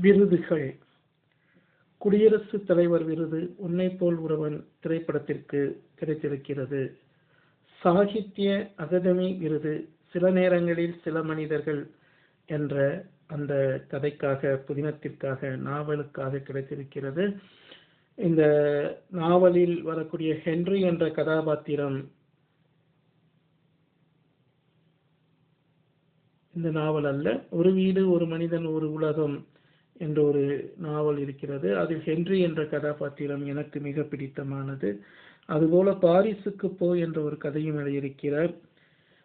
விருதுகள். குடியரசுத் தலைவர் விருது உன்னை போல் ஒருவன் திரைப்படத்திற்கு கிடைத்திருக்கிறது. சாகித்ய அகாதமி விருது சில நேரங்களில் சில மனிதர்கள் என்ற அந்த கதைக்காக புதினத்திற்காக நாவலுக்காக கிடைத்திருக்கிறது. இந்த நாவலில் வரக்கூடிய ஹென்றி என்ற கதாபாத்திரம் இந்த நாவல் அல்ல. ஒரு வீடு ஒரு மனிதன் ஒரு உலகம் என்ற ஒரு நாவல் இருக்கிறது. அதில் ஹென்றி என்ற கதாபாத்திரம் எனக்கு மிக பிடித்தமானது. அதுபோல பாரிஸுக்கு போ என்ற ஒரு கதையும் எழுதியிருக்கிறார்.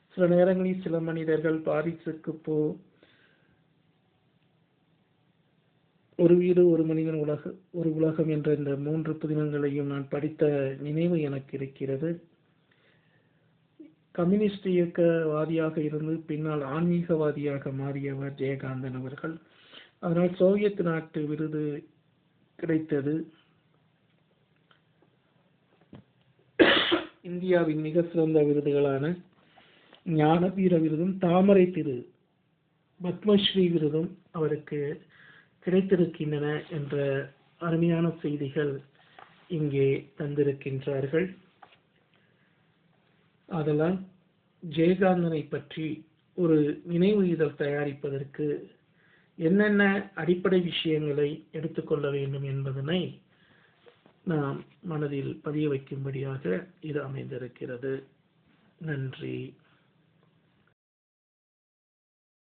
சில நேரங்களில் சில மனிதர்கள் பாரிஸுக்கு போ ஒரு வீடு ஒரு மனிதன் உலக ஒரு உலகம் என்ற இந்த மூன்று புதினங்களையும் நான் படித்த நினைவு எனக்கு இருக்கிறது. கம்யூனிஸ்ட் இயக்கவாதியாக இருந்து பின்னால் ஆன்மீகவாதியாக மாறியவர் ஜெயகாந்தன் அவர்கள். அதனால் சோவியத் நாட்டு விருது கிடைத்தது. இந்தியாவின் மிக சிறந்த விருதுகளான ஞானபீர விருதும் தாமரை திரு பத்மஸ்ரீ விருதும் அவருக்கு கிடைத்திருக்கின்றன என்ற அருமையான செய்திகள் இங்கே தந்திருக்கின்றார்கள். ஆதலால் ஜெயகாந்தனை பற்றி ஒரு நினைவு இதழ் தயாரிப்பதற்கு என்னென்ன அடிப்படை விஷயங்களை எடுத்துக்கொள்ள வேண்டும் என்பதனை நாம் மனதில் பதிய வைக்கும்படியாக இது அமைந்திருக்கிறது. நன்றி.